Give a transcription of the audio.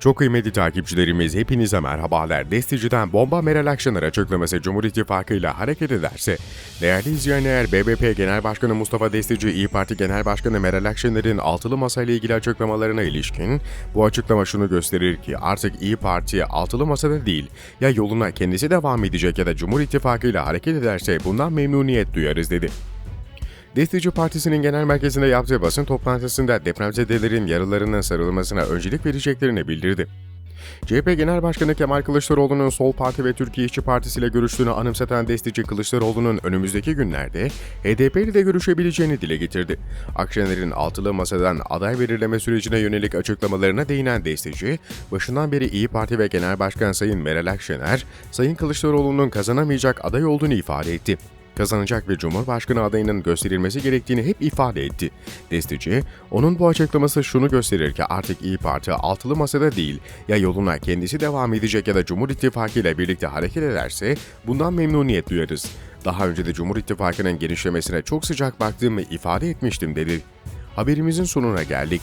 Çok kıymetli takipçilerimiz hepinize merhabalar. Destici'den bomba Meral Akşener açıklaması Cumhur İttifakı ile hareket ederse, değerli izleyenler BBP Genel Başkanı Mustafa Destici, İyi Parti Genel Başkanı Meral Akşener'in altılı masa ile ilgili açıklamalarına ilişkin bu açıklama şunu gösterir ki artık İyi Parti altılı masada değil ya yoluna kendisi devam edecek ya da Cumhur İttifakı ile hareket ederse bundan memnuniyet duyarız dedi. Destici Partisi'nin genel merkezinde yaptığı basın toplantısında depremzedelerin yaralarının sarılmasına öncelik vereceklerini bildirdi. CHP Genel Başkanı Kemal Kılıçdaroğlu'nun Sol Parti ve Türkiye İşçi Partisi ile görüştüğünü anımsatan Destici Kılıçdaroğlu'nun önümüzdeki günlerde HDP ile de görüşebileceğini dile getirdi. Akşener'in altılı masadan aday belirleme sürecine yönelik açıklamalarına değinen Destici, başından beri İyi Parti ve Genel Başkan Sayın Meral Akşener, Sayın Kılıçdaroğlu'nun kazanamayacak aday olduğunu ifade etti kazanacak ve Cumhurbaşkanı adayının gösterilmesi gerektiğini hep ifade etti. Destici, onun bu açıklaması şunu gösterir ki artık İyi Parti altılı masada değil, ya yoluna kendisi devam edecek ya da Cumhur İttifakı ile birlikte hareket ederse bundan memnuniyet duyarız. Daha önce de Cumhur İttifakı'nın genişlemesine çok sıcak baktığımı ifade etmiştim dedi. Haberimizin sonuna geldik.